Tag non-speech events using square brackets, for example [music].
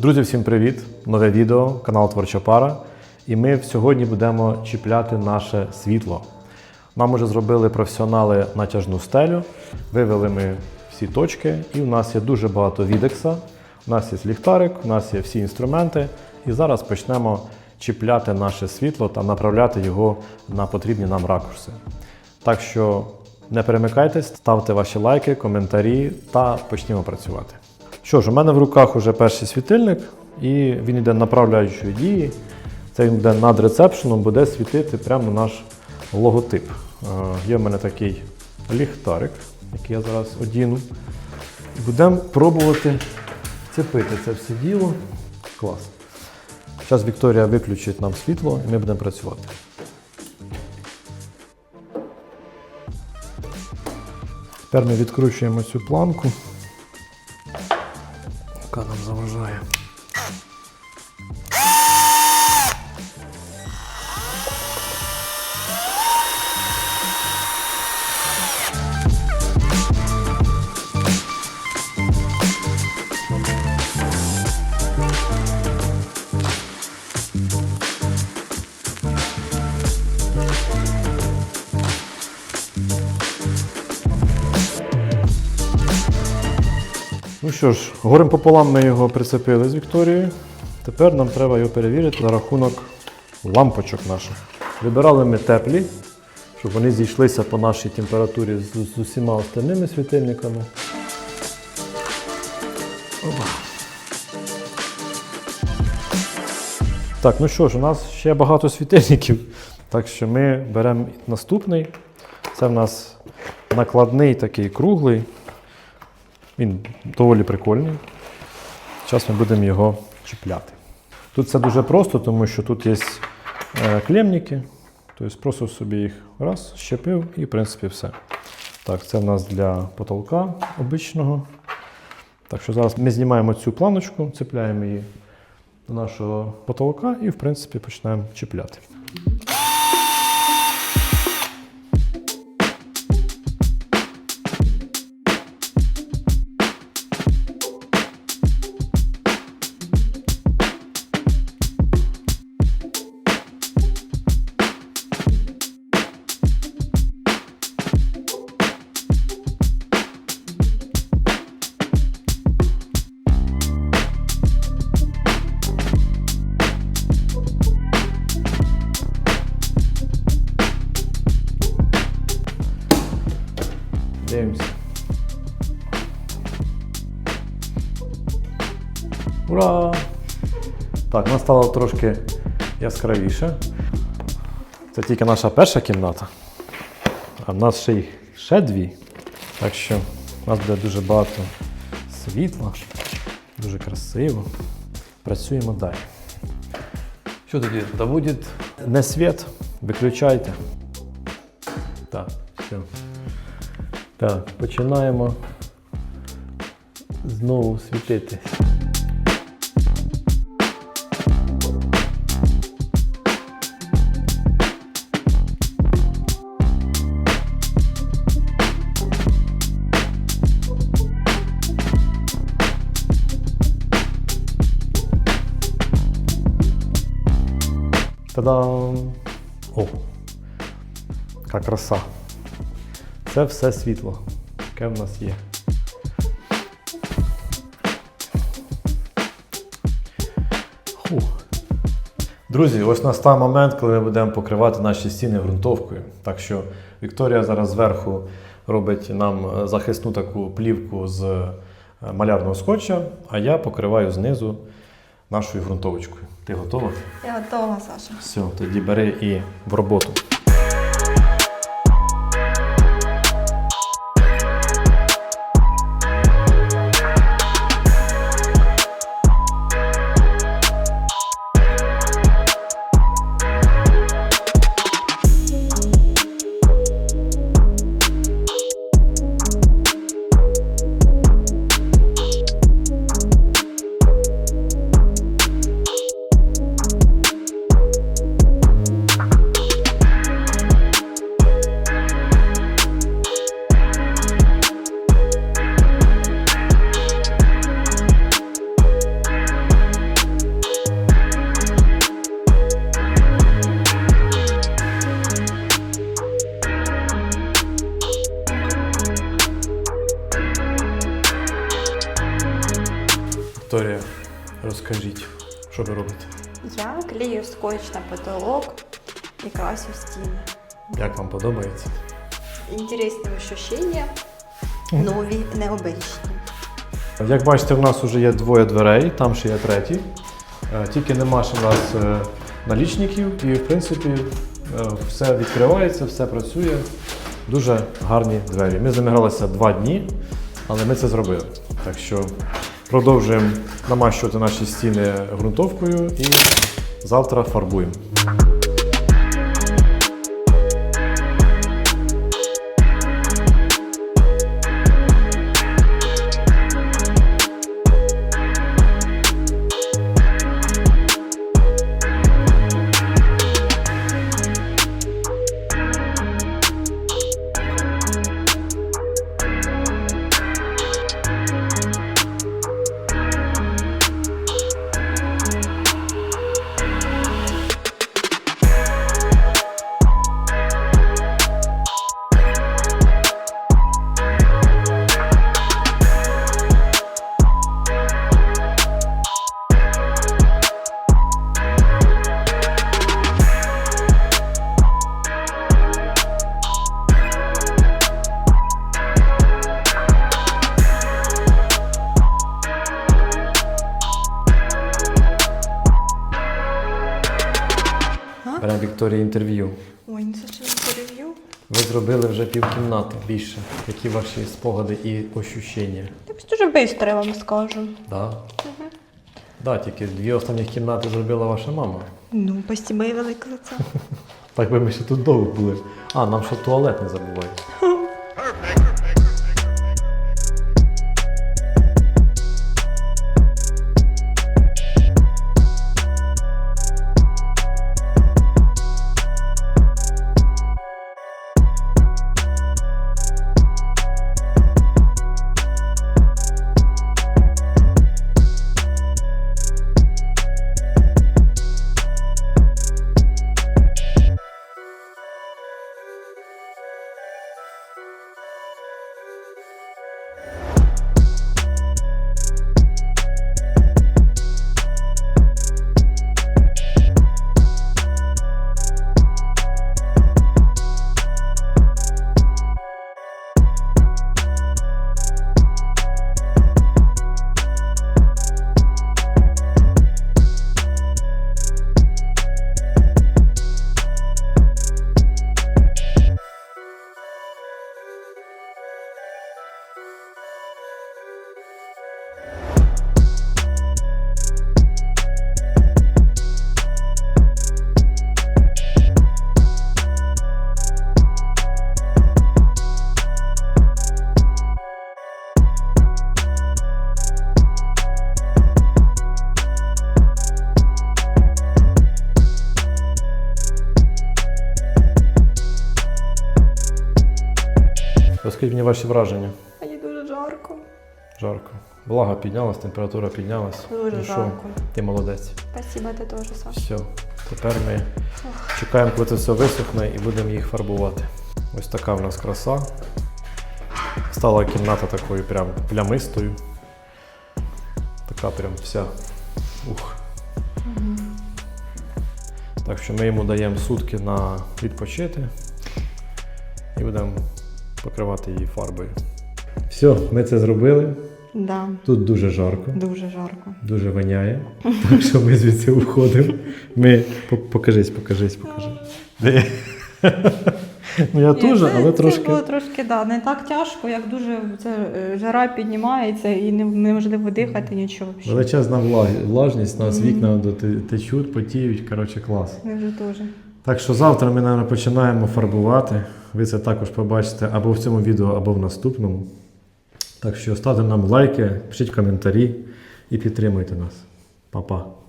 Друзі, всім привіт! Нове відео, канал Творча Пара. І ми сьогодні будемо чіпляти наше світло. Нам уже зробили професіонали натяжну стелю, вивели ми всі точки, і в нас є дуже багато відекса. У нас є ліхтарик, у нас є всі інструменти. І зараз почнемо чіпляти наше світло та направляти його на потрібні нам ракурси. Так що не перемикайтесь, ставте ваші лайки, коментарі та почнімо працювати. Що ж, у мене в руках уже перший світильник, і він йде направляючої дії. Це він буде над рецепшеном, буде світити прямо наш логотип. Е, Є в мене такий ліхтарик, який я зараз одіну. Будемо пробувати цепити це все діло. Клас. Зараз Вікторія виключить нам світло і ми будемо працювати. Тепер ми відкручуємо цю планку, яка нам заважає. Ну що ж, горем пополам ми його прицепили з Вікторією. Тепер нам треба його перевірити на рахунок лампочок наших. Вибирали ми теплі, щоб вони зійшлися по нашій температурі з, з усіма остальними світильниками. Опа. Так, ну що ж, у нас ще багато світильників. Так що ми беремо наступний. Це в нас накладний такий круглий. Він доволі прикольний. Зараз ми будемо його чіпляти. Тут це дуже просто, тому що тут є е, клемники. Тобто просто собі їх раз, щепив і, в принципі, все. Так, це в нас для потолка обичного. Так що зараз ми знімаємо цю планочку, цепляємо її до нашого потолка і, в принципі, починаємо чіпляти. Так, нас стало трошки яскравіше. Це тільки наша перша кімната. А в нас ще їх ще дві. Так що у нас буде дуже багато світла, дуже красиво. Працюємо далі. Що тоді? Да буде не світ, виключайте. Так, все. Так, починаємо знову світити. Та-дам! О! Яка краса! Це все світло, яке в нас є. Фух. Друзі, ось настав момент, коли ми будемо покривати наші стіни ґрунтовкою. Так що Вікторія зараз зверху робить нам е, захисну таку плівку з е, малярного скотча, а я покриваю знизу нашою ґрунтовочкою. Ти готова? Я готова, Саша. Все, тоді бери і в роботу. Вікторія, розкажіть, що ви робите? Я клею скотч на потолок и красю стены. Як вам подобається? Интересные ощущения, нові, необичні. Як бачите, в нас вже є двоє дверей, там ще є третій. Е, Тільки нема ще в нас е, налічників, і в принципі е, все відкривається, все працює. Дуже гарні двері. Ми з два дні, але ми це зробили. Так що продовжуємо намащувати наші стіни ґрунтовкою і завтра фарбуємо. Вікторії інтерв'ю. Ой, ну це ще інтерв'ю. Ви зробили вже півкімнати більше. Які ваші спогади і ощущення? Так дуже швидко, я вам скажу. Да? Да, тільки дві останні кімнати зробила ваша мама. Ну, спасибо і велике за це. [laughs] Так би ми ще тут довго були. А, нам ще туалет не забувайте. [laughs] Розкажіть мені ваші враження. Мені дуже жарко. Жарко. Влага піднялась, температура піднялась. Дуже Ну жарко. Ти молодець. Спасибо, ти теж, Саш. Все. Тепер ми чекаємо, коли це все висохне і будемо їх фарбувати. Ось така в нас краса. Стала кімната такою прям плямистою. Така прям вся. Ух. Так що ми йому даємо сутки на відпочити і будемо покривати її фарбою. Все, ми це зробили. Да, Тут дуже жарко. дуже жарко. Дуже воняє. Так що ми звідси уходимо. Ми по- покажись, покажись, покажи. Ну я теж, але Це трошки. було трошки, да, не так тяжко, як дуже це, е, жара піднімається і неможливо дихати нічого. Величезна влажність, у нас вікна течуть, потіють, коротше, клас. Вже теж. Так що завтра ми, мабуть, починаємо фарбувати. Ви це також побачите або в цьому відео, або в наступному. Так що ставте нам лайки, пишіть коментарі і підтримуйте нас. Па-па.